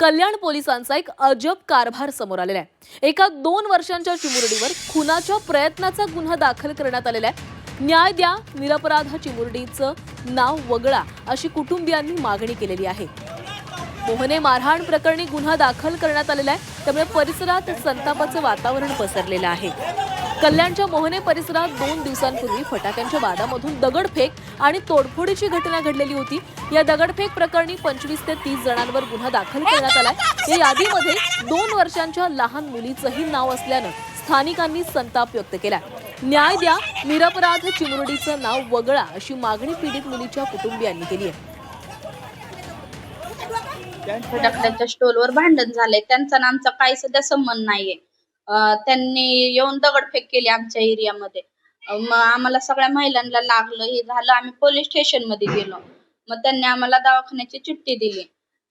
कल्याण पोलिसांचा एक अजब कारभार समोर आलेला आहे. एका दोन वर्षांच्या चिमुरडीवर खुनाच्या प्रयत्नाचा गुन्हा दाखल करण्यात आलेला आहे. न्याय द्या निरपराध चिमुरडीचं नाव वगळा अशी कुटुंबियांनी मागणी केलेली आहे. मोहने मारहाण प्रकरणी गुन्हा दाखल करण्यात आलेला आहे. त्यामुळे परिसरात संतापाचं वातावरण पसरलेलं आहे. कल्याणच्या मोहने परिसरात दोन दिवसांपूर्वी फटाक्यांच्या बादामधून दगडफेक आणि तोडफोडीची घटना घडलेली होती. या दगडफेक प्रकरणी पंचवीस ते तीस जणांवर गुन्हा दाखल करण्यात आलाय या यादीमध्ये दोन वर्षांच्या लहान मुलीचंही नाव असल्यानं स्थानिकांनी संताप व्यक्त केला न्याय द्या निरपराध चिमुरडीचं नाव वगळा अशी मागणी पीडित मुलीच्या कुटुंबियांनी केली आहे फटाकड्यांच्या स्टॉलवर भांडण झालंय. त्यांचा आमचा काही सध्या संबंध नाहीये. त्यांनी येऊन दगडफेक केली आमच्या एरियामध्ये. मग आम्हाला सगळ्या महिलांना लागलं हे झालं. आम्ही पोलीस स्टेशनमध्ये गेलो. मग त्यांनी आम्हाला दवाखान्याची चिठ्ठी दिली.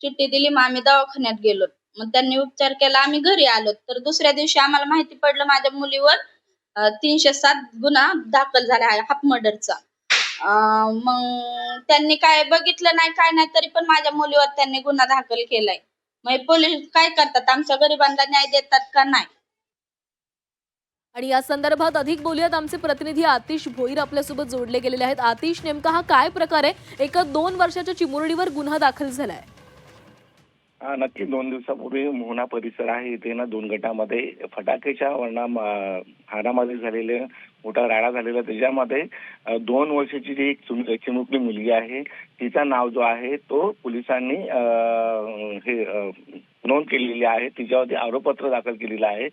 चिठ्ठी दिली मग आम्ही दवाखान्यात गेलो. मग त्यांनी उपचार केला. आम्ही घरी आलो. तर दुसऱ्या दिवशी आम्हाला माहिती पडलं माझ्या मुलीवर तीनशे सात गुन्हा दाखल झाला आहे हाफ मर्डरचा. मग त्यांनी काय बघितलं नाही काय नाही तरी पण माझ्या मुलीवर त्यांनी गुन्हा दाखल केलाय. मग पोलीस काय करतात? आमच्या गरिबांना न्याय देतात का नाही? आणि या संदर्भात अधिक बोलूयात. आमचे प्रतिनिधी आतिश भोईर आपल्यासोबत जोडले गेलेले आहेत. आतिश नेमका हा काय प्रकार आहे? एका दोन वर्षाच्या चिमुरडीवर गुन्हा दाखल झालाय. हा नक्की दोन दिवसापूर्वी मोहना परिसर आहे. इथे ना दोन गटामध्ये फटाकेच्या वर्णा हाडामध्ये झालेले मोठा राडा झालेला. त्याच्यामध्ये दोन वर्षाची जी एक चिमुकली मुलगी आहे तिचा नाव जो आहे तो पोलिसांनी हे नोंद केलेली आहे तिच्यावरती आरोपपत्र दाखल केलेलं आहे.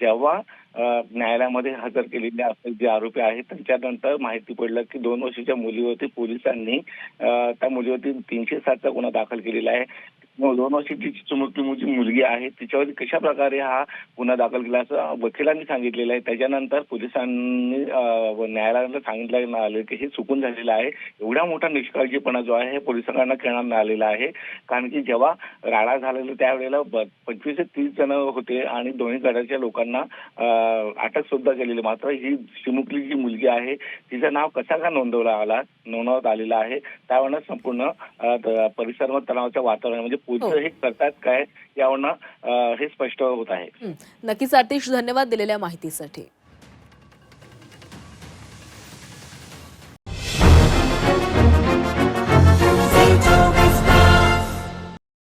जेव्हा न्यायालयामध्ये हजर केलेले असलेले जे आरोपी आहेत त्यांच्यानंतर माहिती पडलं की दोन वर्षीच्या मुलीवरती पोलिसांनी त्या मुलीवरती तीनशे सातचा गुन्हा दाखल केलेला आहे. दोन वर्षाची जी मुलगी मुलगी आहे तिच्यावरती कशा प्रकारे हा गुन्हा दाखल केला असं वकिलांनी सांगितलेलं आहे. त्याच्यानंतर पोलिसांनी न्यायालयाला सांगितलं आलं की हे चुकून झालेलं आहे. एवढा मोठा निष्काळजीपणा जो आहे हे पोलिसांना करण्यात आलेला आहे. कारण की जेव्हा राडा झालेला त्यावेळेला पंचवीस ते तीस जण होते आणि दोन्ही गटाच्या लोकांना अटक सुद्धा केलेली मात्र ही चिमुकली जी मुलगी आहे तिचं नाव कसा का नोंदवला आला नोंदवण्यात आलेलं आहे त्यावरनं संपूर्ण अ, त- परिसरामध्ये तणावाचं वातावरण म्हणजे हो. पोलीस हे करतात काय यावरनं हे स्पष्ट होत आहे हं. नक्कीच आतिश धन्यवाद दिलेल्या माहितीसाठी